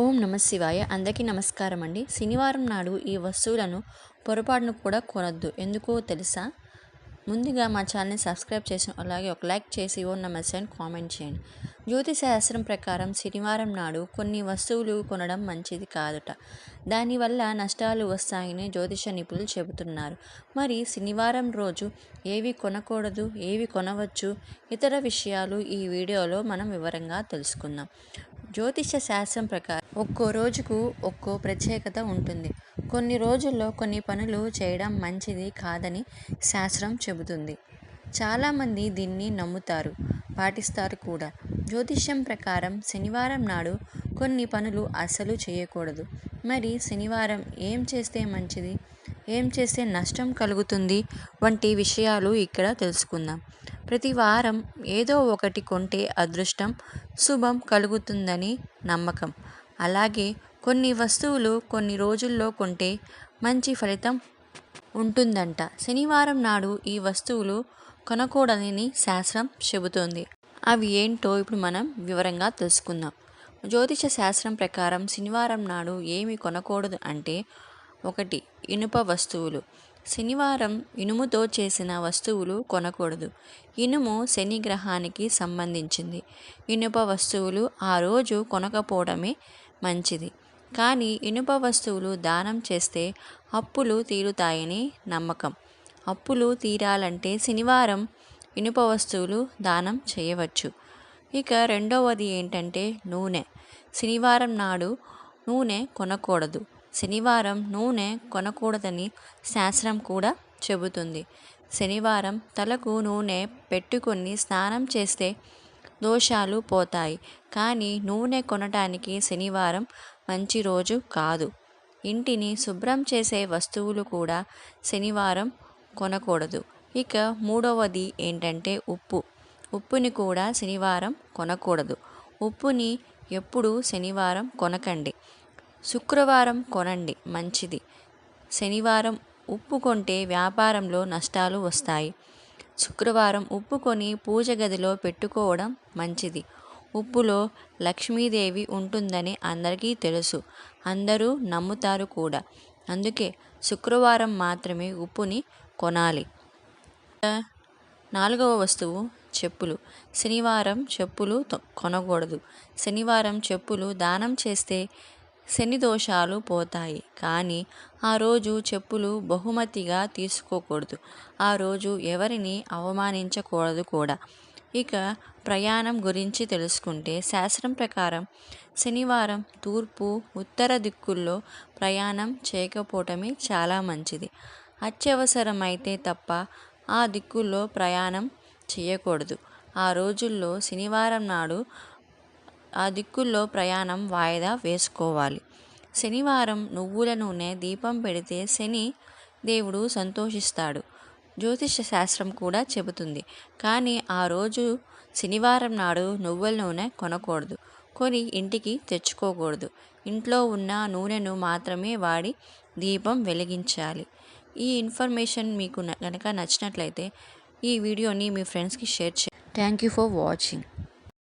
ఓం నమ శివాయ. అందరికీ నమస్కారం అండి శనివారం నాడు ఈ వస్తువులను పొరపాటును కూడా కొనొద్దు. ఎందుకో తెలుసా? ముందుగా మా ఛానల్ని సబ్స్క్రైబ్ చేసి అలాగే ఒక లైక్ చేసి ఓం నమస్తే అని కామెంట్ చేయండి. జ్యోతిశాస్త్రం ప్రకారం శనివారం నాడు కొన్ని వస్తువులు కొనడం మంచిది కాదుట. దానివల్ల నష్టాలు వస్తాయని జ్యోతిష నిపుణులు చెబుతున్నారు. మరి శనివారం రోజు ఏవి కొనకూడదు ఏవి కొనవచ్చు? ఇతర విషయాలు ఈ వీడియోలో మనం వివరంగా తెలుసుకుందాం. జ్యోతిష శాస్త్రం ప్రకారం ఒక్కో రోజుకు ఒక్కో ప్రత్యేకత ఉంటుంది. కొన్ని రోజుల్లో కొన్ని పనులు చేయడం మంచిది కాదని శాస్త్రం చెబుతుంది. చాలామంది దీన్ని నమ్ముతారు పాటిస్తారు కూడా. జ్యోతిష్యం ప్రకారం శనివారం నాడు కొన్ని పనులు అస్సలు చేయకూడదు. మరి శనివారం ఏం చేస్తే మంచిది? ఏం చేస్తే నష్టం కలుగుతుంది? వంటి విషయాలు ఇక్కడ తెలుసుకుందాం. ప్రతి వారం ఏదో ఒకటి కొంటే అదృష్టం శుభం కలుగుతుందని నమ్మకం. అలాగే కొన్ని వస్తువులు కొన్ని రోజుల్లో కొంటే మంచి ఫలితం ఉంటుందంట. శనివారం నాడు ఈ వస్తువులు కొనకూడదని శాస్త్రం చెబుతోంది. అవి ఏంటో ఇప్పుడు మనం వివరంగా తెలుసుకుందాం. జ్యోతిష శాస్త్రం ప్రకారం శనివారం నాడు ఏమి కొనకూడదు అంటే ఒకటి ఇనుప వస్తువులు. శనివారం ఇనుముతో చేసిన వస్తువులు కొనకూడదు. ఇనుము శని గ్రహానికి సంబంధించింది. ఇనుప వస్తువులు ఆ రోజు కొనకపోవడమే మంచిది. కానీ ఇనుప వస్తువులు దానం చేస్తే అప్పులు తీరుతాయని నమ్మకం. అప్పులు తీరాలంటే శనివారం ఇనుప వస్తువులు దానం చేయవచ్చు. ఇక రెండవది ఏంటంటే నూనె. శనివారం నాడు నూనె కొనకూడదు. శనివారం నూనె కొనకూడదని శాస్త్రం కూడా చెబుతుంది. శనివారం తలకు నూనె పెట్టుకొని స్నానం చేస్తే దోషాలు పోతాయి. కానీ నూనె కొనటానికి శనివారం మంచి రోజు కాదు. ఇంటిని శుభ్రం చేసే వస్తువులు కూడా శనివారం కొనకూడదు. ఇక మూడవది ఏంటంటే ఉప్పు. ఉప్పుని కూడా శనివారం కొనకూడదు. ఉప్పుని ఎప్పుడు శనివారం కొనకండి. శుక్రవారం కొనండి మంచిది. శనివారం ఉప్పు కొంటే వ్యాపారంలో నష్టాలు వస్తాయి. శుక్రవారం ఉప్పు కొని పూజ గదిలో పెట్టుకోవడం మంచిది. ఉప్పులో లక్ష్మీదేవి ఉంటుందని అందరికీ తెలుసు. అందరూ నమ్ముతారు కూడా. అందుకే శుక్రవారం మాత్రమే ఉప్పుని కొనాలి. నాలుగవ వస్తువు చెప్పులు. శనివారం చెప్పులు కొనకూడదు. శనివారం చెప్పులు దానం చేస్తే శని దోషాలు పోతాయి. కానీ ఆ రోజు చెప్పులు బహుమతిగా తీసుకోకూడదు. ఆ రోజు ఎవరిని అవమానించకూడదు కూడా. ఇక ప్రయాణం గురించి తెలుసుకుంటే శాస్త్రం ప్రకారం శనివారం తూర్పు ఉత్తర దిక్కుల్లో ప్రయాణం చేయకపోవటమే చాలా మంచిది. అత్యవసరమైతే తప్ప ఆ దిక్కుల్లో ప్రయాణం చేయకూడదు. ఆ రోజుల్లో శనివారం నాడు ఆ దిక్కుల్లో ప్రయాణం వాయిదా వేసుకోవాలి. శనివారం నువ్వుల నూనె దీపం పెడితే శని దేవుడు సంతోషిస్తాడు. జ్యోతిష శాస్త్రం కూడా చెబుతుంది. కానీ ఆ రోజు శనివారం నాడు నువ్వుల నూనె కొనకూడదు. కొని ఇంటికి తెచ్చుకోకూడదు. ఇంట్లో ఉన్న నూనెను మాత్రమే వాడి దీపం వెలిగించాలి. ఈ ఇన్ఫర్మేషన్ మీకు కనుక నచ్చినట్లయితే ఈ వీడియోని మీ ఫ్రెండ్స్కి షేర్ చేయండి థ్యాంక్ యూ ఫర్ వాచింగ్.